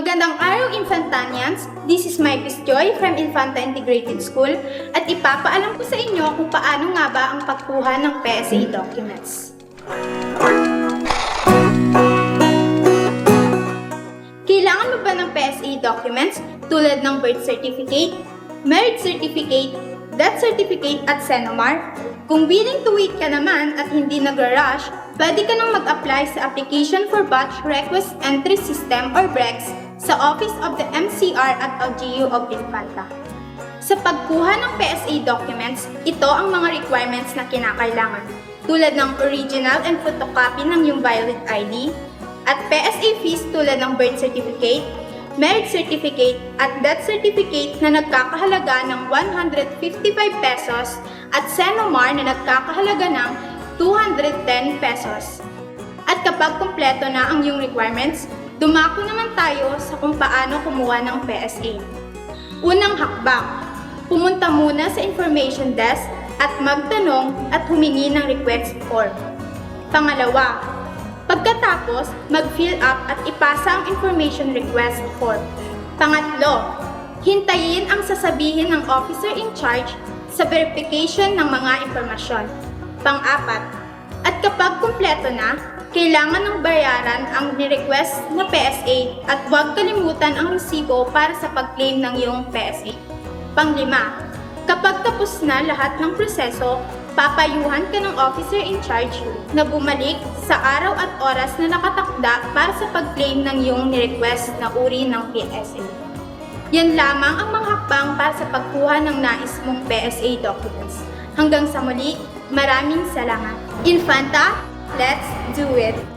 Magandang araw, Infantanians! This is my Joy from Infanta Integrated School at ipapaalam ko sa inyo kung paano nga ba ang pagkuha ng PSA documents. Kailangan mo ba ng PSA documents tulad ng birth certificate, marriage certificate, death certificate at Senomar? Kung willing to wait ka naman at hindi nagra-rush, pwede ka nang mag-apply sa Application for Batch Request Entry System or BREX sa Office of the MCR at LGU of Infanta. Sa pagkuha ng PSA documents, ito ang mga requirements na kinakailangan, tulad ng original and photocopy ng iyong valid ID, at PSA fees tulad ng birth certificate, marriage certificate, at death certificate na nagkakahalaga ng 155 pesos at Senomar na nagkakahalaga ng 210 pesos. At kapag kumpleto na ang iyong requirements, dumako naman tayo sa kung paano kumuha ng PSA. Unang hakbang, pumunta muna sa information desk at magtanong at humingi ng request form. Pangalawa, pagkatapos, mag-fill up at ipasa ang information request form. Pangatlo, hintayin ang sasabihin ng officer in charge sa verification ng mga impormasyon. Pang-apat, at kapag kumpleto na, kailangan ng bayaran ang ni-request na PSA at huwag kalimutan ang resibo para sa pag-claim ng iyong PSA. Panglima, kapag tapos na lahat ng proseso, papayuhan ka ng officer in charge na bumalik sa araw at oras na nakatakda para sa pag-claim ng iyong ni-request na uri ng PSA. Yan lamang ang mga hakbang para sa pagkuha ng nais mong PSA documents. Hanggang sa muli, maraming salamat. Infanta, let's do it!